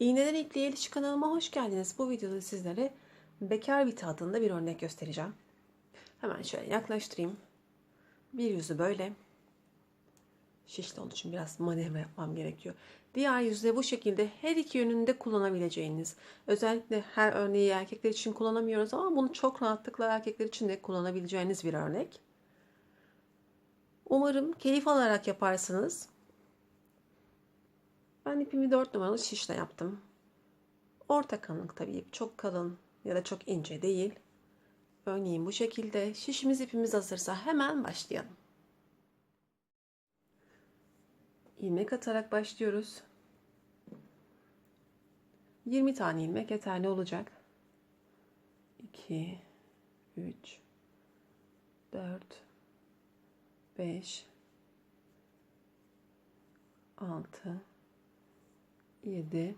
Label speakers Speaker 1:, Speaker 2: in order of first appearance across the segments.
Speaker 1: İpliğe ilişki kanalıma hoş geldiniz. Bu videoda sizlere bekar vita adında bir örnek göstereceğim. Hemen şöyle yaklaştırayım. Bir yüzü böyle. Şişli olduğu için biraz manevra yapmam gerekiyor. Diğer yüzde bu şekilde her iki yönünde kullanabileceğiniz. Özellikle her örneği erkekler için kullanamıyoruz ama bunu çok rahatlıkla erkekler için de kullanabileceğiniz bir örnek. Umarım keyif alarak yaparsınız. Ben ipimi 4 numaralı şişle yaptım. Orta kalınlık tabii ip çok kalın ya da çok ince değil. Örneğin bu şekilde şişimiz ipimiz hazırsa hemen başlayalım. İlmek atarak başlıyoruz. 20 tane ilmek yeterli olacak. 2 3 4 5 6 7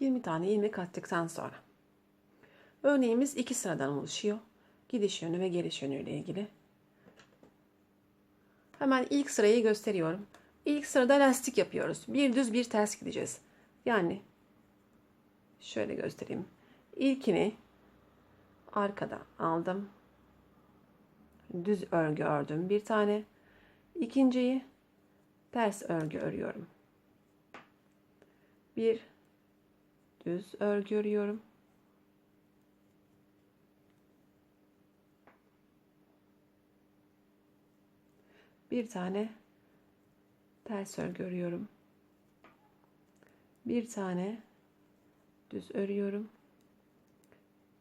Speaker 1: 20 tane ilmek attıktan sonra örneğimiz iki sıradan oluşuyor. Gidiş yönü ve geliş yönü ile ilgili. Hemen ilk sırayı gösteriyorum. İlk sırada lastik yapıyoruz. Bir düz bir ters gideceğiz. Yani şöyle göstereyim. İlkini arkada aldım. Düz örgü ördüm bir tane. İkinciyi ters örgü örüyorum. Bir düz örgü örüyorum. Bir tane ters örgü örüyorum. Bir tane düz örüyorum.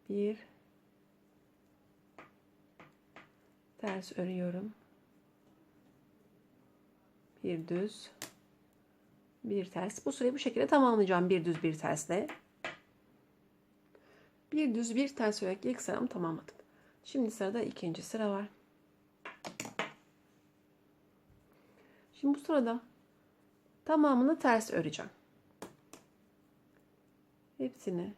Speaker 1: Bir ters örüyorum. Bir düz bir ters. Bu sırayı bu şekilde tamamlayacağım. Bir düz bir tersle. Bir düz bir ters örerek ilk sıramı tamamladım. Şimdi sırada ikinci sıra var. Şimdi bu sırada tamamını ters öreceğim. Hepsini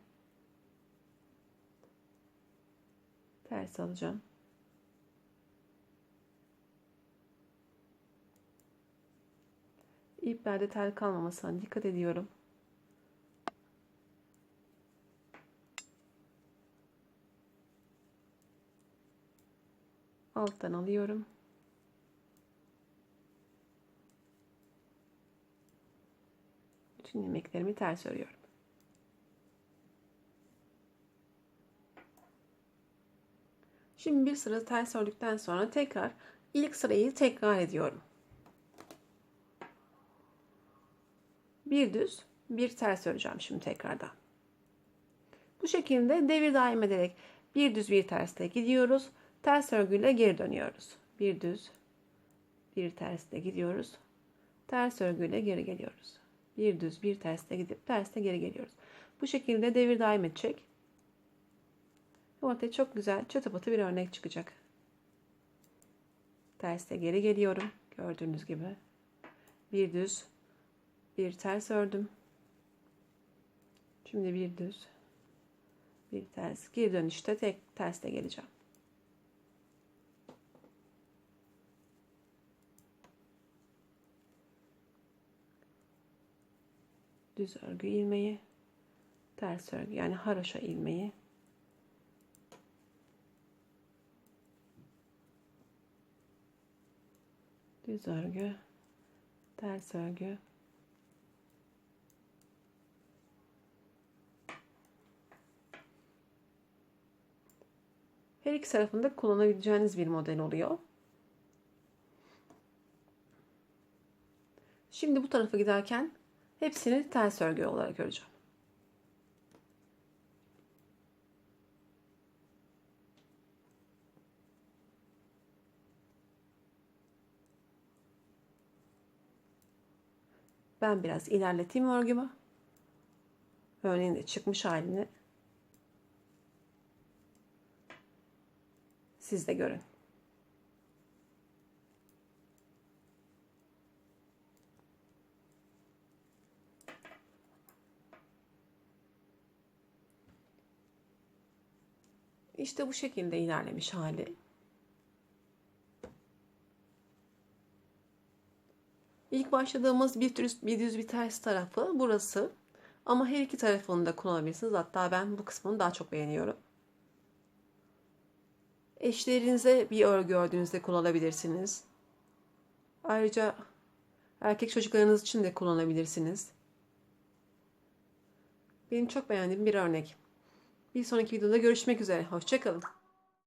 Speaker 1: ters alacağım. İplerde tel kalmamasına dikkat ediyorum. Alttan alıyorum. Bütün ilmeklerimi ters örüyorum. Şimdi bir sıra ters ördükten sonra tekrar ilk sırayı tekrar ediyorum. Bir düz, bir ters öreceğim şimdi tekrardan. Bu şekilde devir daim ederek bir düz bir tersle gidiyoruz. Ters örgüyle geri dönüyoruz. Bir düz, bir tersle gidiyoruz. Ters örgüyle geri geliyoruz. Bir düz, bir tersle gidip tersle geri geliyoruz. Bu şekilde devir daim edecek. Ortaya çok güzel çatı patı bir örnek çıkacak. Tersle geri geliyorum. Gördüğünüz gibi. Bir düz, bir ters ördüm. Şimdi bir düz, bir ters. Geri dönüşte tek tersle geleceğim. Düz örgü ilmeği, ters örgü yani haroşa ilmeği. Düz örgü, ters örgü. Her iki tarafında kullanabileceğiniz bir model oluyor. Şimdi bu tarafa giderken hepsini ters örgü olarak öreceğim. Ben biraz ilerleteyim örgümü. Örneğin de çıkmış halini Siz de görün. İşte bu şekilde ilerlemiş hali. İlk başladığımız bir düz bir, düz bir ters tarafı burası. Ama her iki tarafını da kullanabilirsiniz. Hatta ben bu kısmını daha çok beğeniyorum. Eşlerinize bir örgü ördüğünüzde kullanabilirsiniz. Ayrıca erkek çocuklarınız için de kullanabilirsiniz. Benim çok beğendiğim bir örnek. Bir sonraki videoda görüşmek üzere. Hoşçakalın.